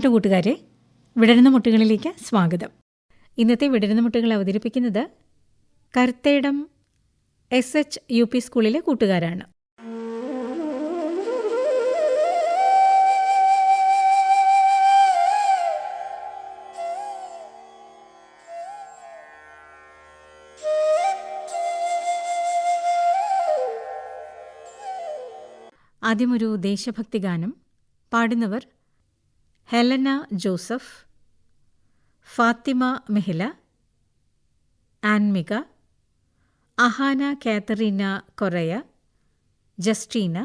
പ്രിയപ്പെട്ട കൂട്ടുകാരെ വിടരുന്ന മുട്ടുകളിലേക്ക് സ്വാഗതം. ഇന്നത്തെ വിടരുന്ന മുട്ടുകൾ അവതരിപ്പിക്കുന്നത് Karthedam S H U P സ്കൂളിലെ കൂട്ടുകാരാണ്. ആദ്യമൊരു ദേശഭക്തി ഗാനം പാടുന്നവർ ഹെലന ജോസഫ് ഫാത്തിമ മെഹില ആൻമിക അഹാന കാതറീന കൊറയ ജസ്റ്റീന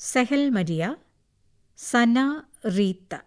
സെഹൽ മരിയ സന റീത്ത.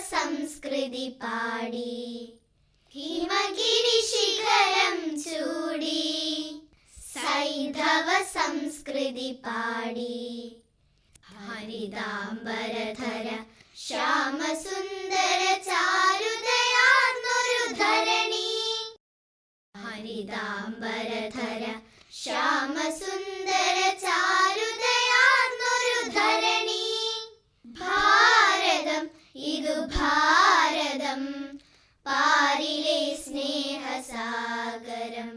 സംസ്കൃതി പാടി. ഹിമഗിരി ശിഖരം ചൂടി. സൈന്ധവ സംസ്കൃതി പാടി. ഹരിതാംബരധര ശ്യാമസുന്ദര ചാരുതയാർന്നൊരു ഹരിതാംബരധര ശ്യാമസുന്ദര ചാരുത സ്നേഹസാഗരം?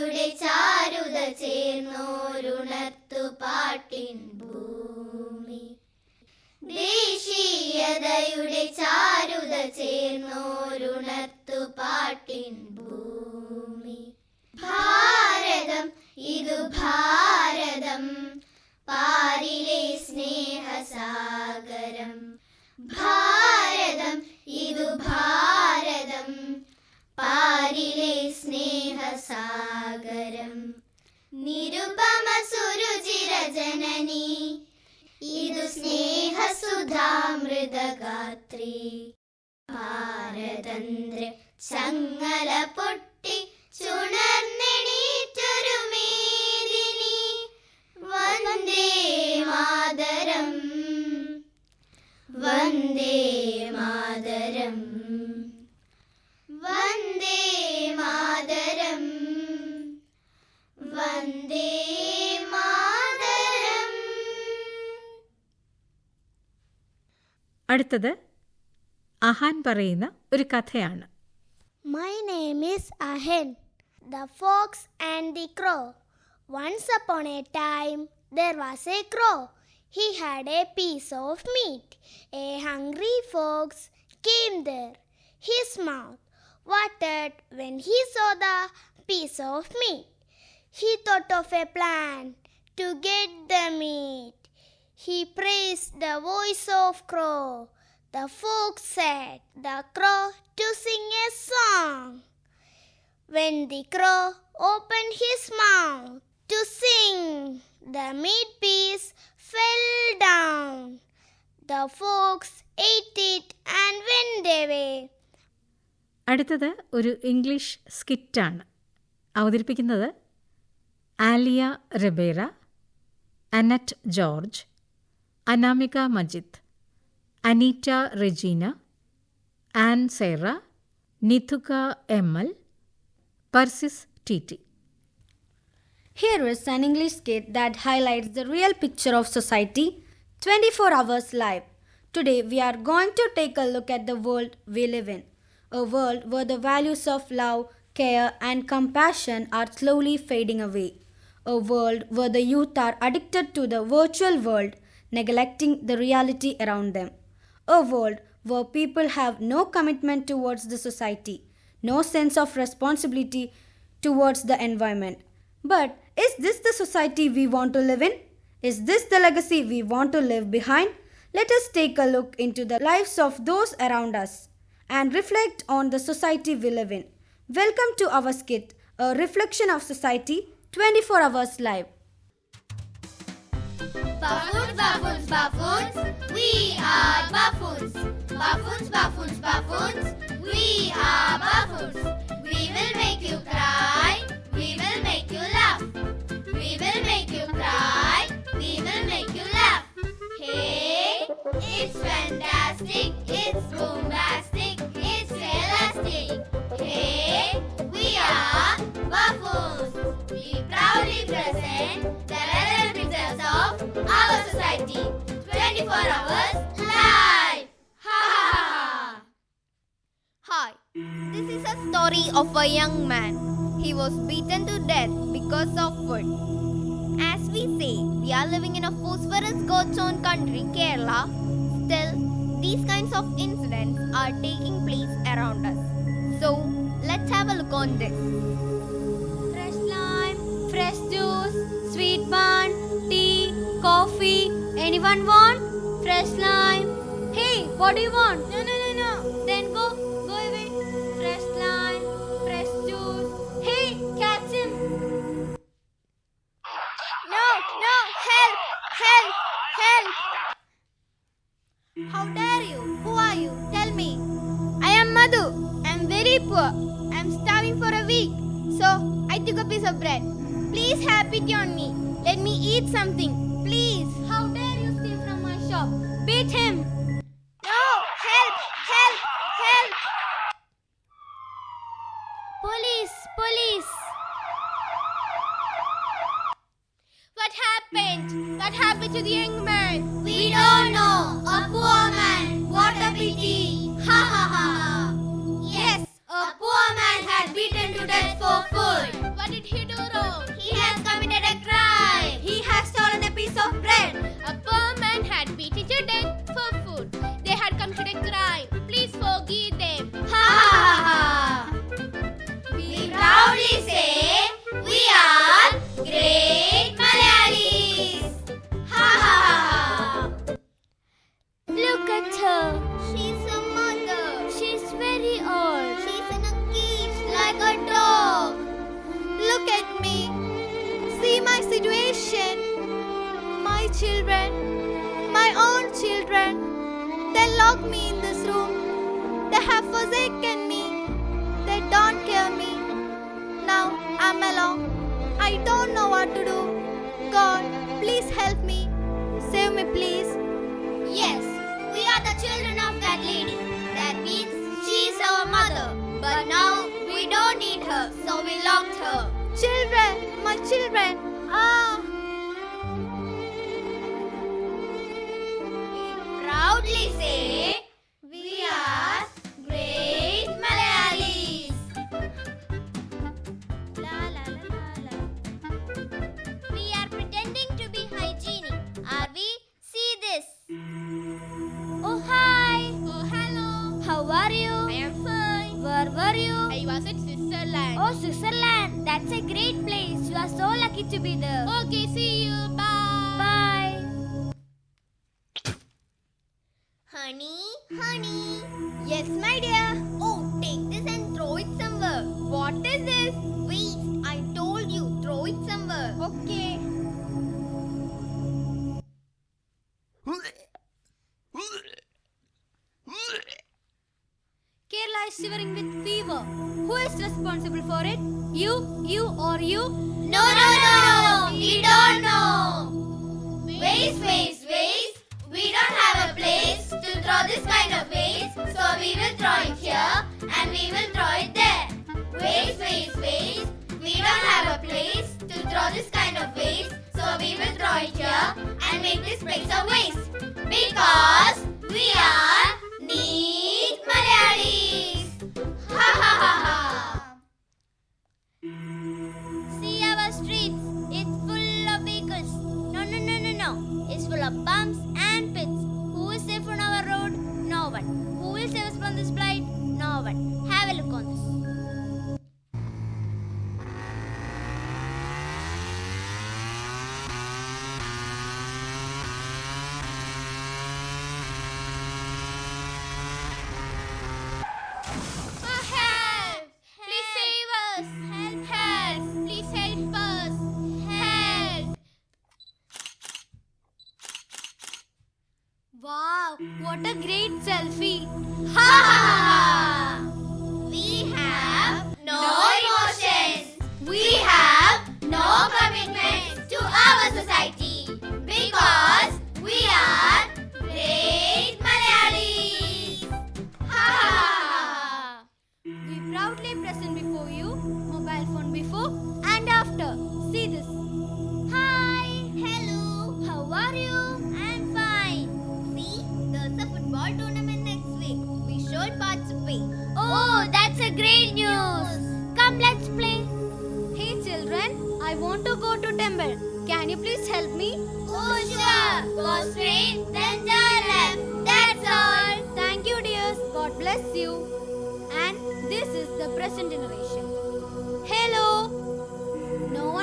ദേശീയതയുടെ ചാരുത ചേർന്നോരുണത്തു പാട്ടിൻ ഭൂമി. ദേശീയതയുടെ ചാരുത ചേർന്നോരുണത്തു പാട്ടിൻ ഭൂമി. ഭാരതം ഇതു ഭാരതം പാരിലെ സ്നേഹസാഗരം. ഭാരതം ഇതു ഭാരതം പാരിലെ സ്നേഹസാഗരം. നിരുപമ സുരുചിരജനനി. ഇതു സ്നേഹസുധാമൃതഗാത്രി. ഭാരതന്ത്ര ചങ്ങല പൊട്ടി വന്ദേ മാതരം. വന്ദേ അടുത്തത് അഹാൻ പറയുന്ന ഒരു കഥയാണ് My name is Ahen, the fox and the crow. Once upon a time, there was a crow. He had a piece of meat. A hungry fox came there. His mouth watered when he saw the piece of meat. He thought of a plan to get the meat. He praised the voice of crow. The fox said the crow to sing a song. When the crow opened his mouth to sing, the meat piece fell down. The fox ate it and went away. അടുത്തത് ഒരു English സ്കിറ്റാണ് അവതരിപ്പിക്കുന്നത് Alia Ribera, Annette George, Anamika Majid, Anita Regina, Ann Sarah, Nithuka Emmal, Persis Titi. Here is an English skit that highlights the real picture of society 24 hours live. Today we are going to take a look at the world we live in, a world where the values of love, care, and compassion are slowly fading away. A world where the youth are addicted to the virtual world, neglecting the reality around them. A world where people have no commitment towards the society, no sense of responsibility towards the environment. But is this the society we want to live in? Is this the legacy we want to leave behind? Let us take a look into the lives of those around us and reflect on the society we live in. Welcome to our skit, a reflection of society 24 hours live. Buffoons, buffoons, buffoons, we are buffoons. Buffoons, buffoons, buffoons, we are buffoons. We will make you cry, we will make you laugh. We will make you cry, we will make you laugh. Hey, it's Anyone want? Fresh lime. Hey, what do you want? Police! Police! What happened? What happened to the young man? We don't know. A poor man. What a pity. Ha ha ha. Yes, A poor man had beaten to death for food. say we are great Malayalis. Ha ha ha. Look at her. She's a mother. She's very old. She's in a cage like a dog. Look at me. See my situation. My children. My own children. They lock me in this room. They have forsaken me. They don't care me. I'm alone. I don't know what to do. God, please help me. Save me, please. Yes, we are the children of that lady. That means she is our mother. But now we don't need her, so we locked her. Children, my children. Ah. Proudly say, Kerala is shivering with fever. Who is responsible for it? You, you, or you? No, no, no. We don't know. Waste, waste, waste. We don't have a place to throw this kind of waste, so we will throw it here and we will throw it there. Waste, waste, waste. We don't have a place to throw this kind of waste, so we will throw it here and make this place a waste. Because we are neat Malayalis. Ha ha ha ha. See our streets. It's full of vehicles. No, no, no, no, no. It's full of bumps and pits. Who is safe on our road? No one. Who will save us from this blight? No one. Have a look on this.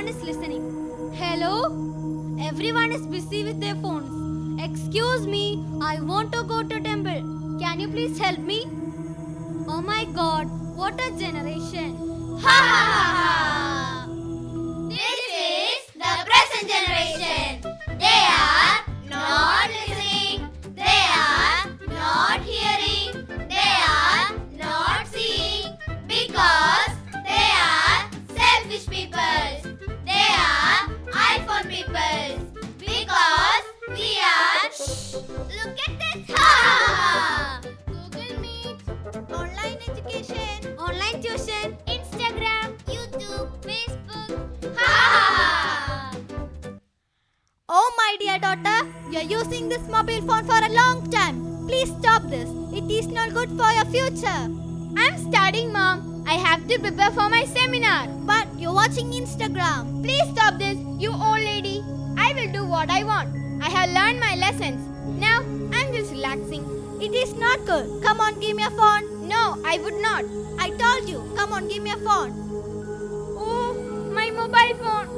Is listening. Hello. Everyone is busy with their phones. Excuse me. I want to go to temple. Can you please help me? Oh my God. What a generation. Ha ha ha! This is the present generation. Google Meet, online education. Online tuition. Instagram, YouTube, Facebook. Ha! Oh, my dear daughter, you're using this mobile phone for a long time. Please stop this. It is not good for your future. I'm studying, mom. I have to prepare for my seminar. But you're watching Instagram. Please stop this, you old lady. I will do what I want. I have learned my lessons. Now relaxing. It is not good. Come on, give me a phone. No, I would not. I told you. Come on, give me a phone. Oh, my mobile phone.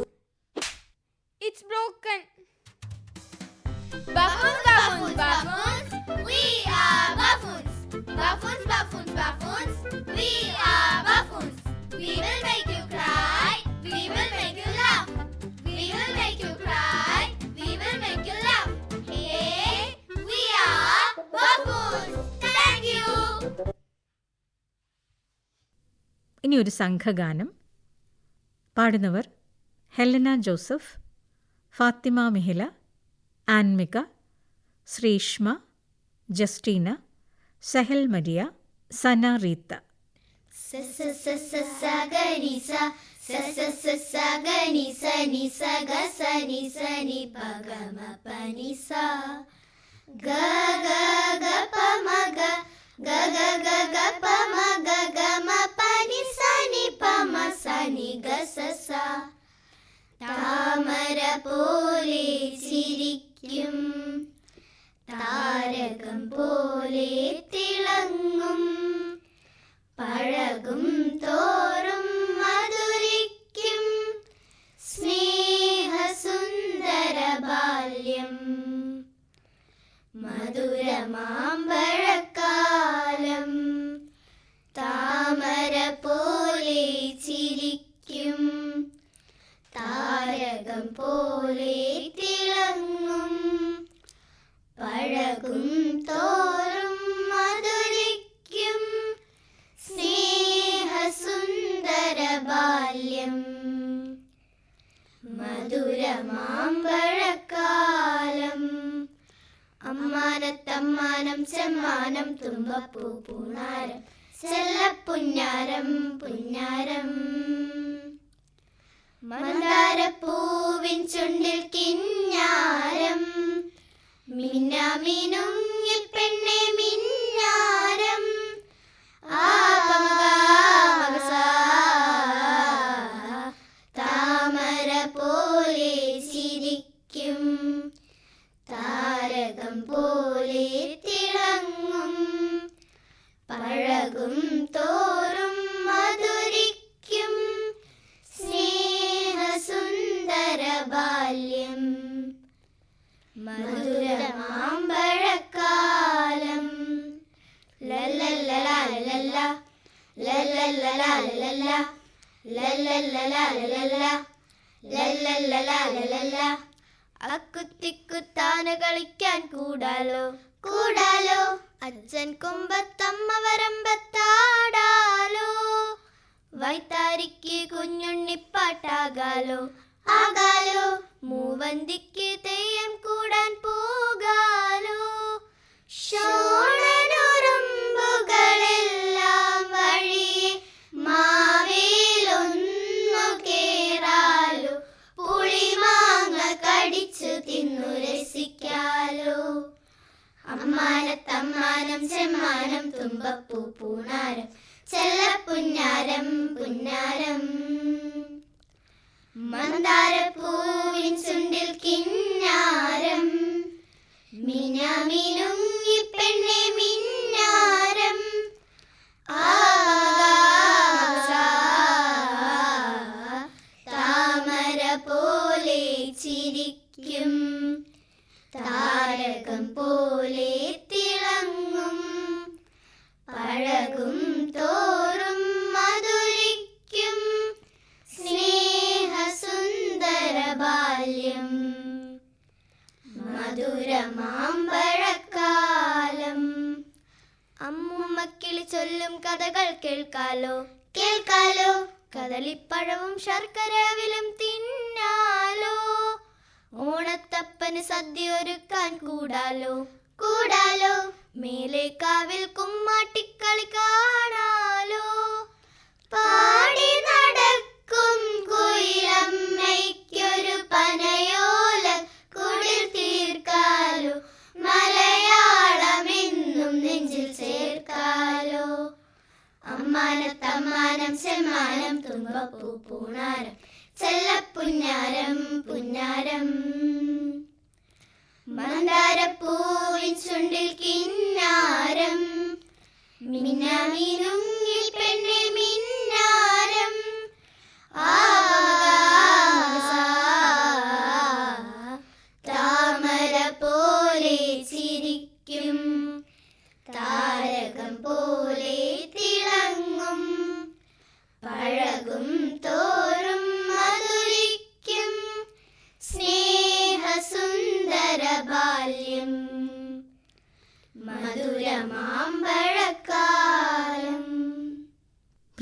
ഒരു സംഘഗാനം. പാടുന്നവർ ഹെലന ജോസഫ് ഫാത്തിമ മിഹില ആൻമിക ശ്രീഷ്മ ജസ്റ്റീന സഹൽ മരിയ സന റീത്ത. ഗ ഗ ഗ പ മ ഗ ഗ ഗ ഗ. പ മ ഗ ഗ ni sa താമര പോലെ ചിരിക്കും താരകം പോലെ തിളങ്ങും പഴകും തോറും മധുരിക്കും സ്നേഹസുന്ദര ബാല്യം മധുരമാമ്പഴക്കാലം താരകം പോലെ തിളങ്ങും. പഴകും തോറും മധുരിക്കും. സ്നേഹസുന്ദര ബാല്യം. മധുരമാമ്പഴക്കാലം അമ്മാനത്തമ്മാനം ചെമ്മാനം തുമ്പപ്പൂ പൂണാരം ചെല്ലപ്പുഞ്ഞാരം പുഞ്ഞാരം. മന്ദാരപ്പൂവിൻ ചുണ്ടിൽ കിഞ്ഞാരം. മിന്നാമിനുങ്ങി പെണ്ണെ മിന്നാരം. ആ വൈത്താരിക്ക് കുഞ്ഞുണ്ണിപ്പാട്ടാകാലോ. ആകാലോ മൂവന്തിക്ക് തെയ്യം കൂടാൻ പോകാലോ. കേറാലോ. പുളിമാങ്ങ അമ്മാനത്തമ്മാനം ചെമ്മാനം തുമ്പപ്പൂ പൂണാരം ചെല്ലപ്പുഞ്ഞാരം പുന്നാരം മന്ദാരപ്പൂവിൻ ചുണ്ടിൽ കിന്നാരം മിനാമിനുങ്ങി പെണ്ണെ മിന്നാരം കൂടാലോ മേലെ കാവിൽ കുമ്മാട്ടിക്കളി കാണാലോ. പാടി നടക്കും കുയിലമ്മയ്ക്കൊരു പനയോല. കുടിൽ തീർക്കാലോ. മലയാളമെന്നും നെഞ്ചിൽ ചേർക്കാലോ. അമ്മാനത്തമ്മാനം ചെമ്മാനം തുമ്പപ്പൂ പൂണാരം. ചെല്ലപ്പുഞ്ഞാരം പുഞ്ഞാരം. മന്ദാരപ്പൂവിൻ ചുണ്ടിൽ കിന്നാരം. മിന്നാമിനുങ്ങിൽ പെണ്ണെ മിന്നാരം. ആ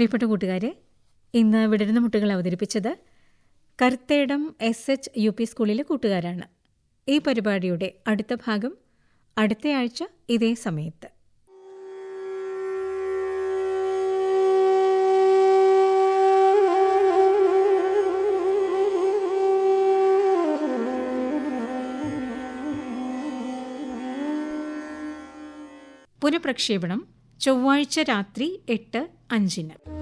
പ്രിയപ്പെട്ട കൂട്ടുകാരെ ഇന്ന് വിടരുന്ന മുട്ടുകൾ അവതരിപ്പിച്ചത് Karthedam S H U P സ്കൂളിലെ കൂട്ടുകാരാണ്. ഈ പരിപാടിയുടെ അടുത്ത ഭാഗം അടുത്തയാഴ്ച ഇതേ സമയത്ത്. പുനഃപ്രക്ഷേപണം ചൊവ്വാഴ്ച രാത്രി എട്ട് അഞ്ചിന്.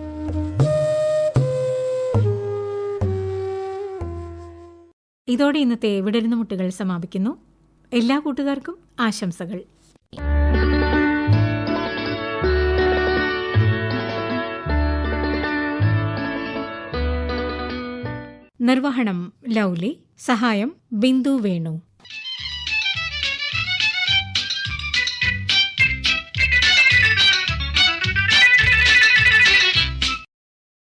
ഇതോടെ ഇന്നത്തെ വിടരുന്ന മുട്ടുകൾ സമാപിക്കുന്നു. എല്ലാ കൂട്ടുകാർക്കും ആശംസകൾ. നിർവഹണം ലൗലി സഹായം ബിന്ദു വേണു.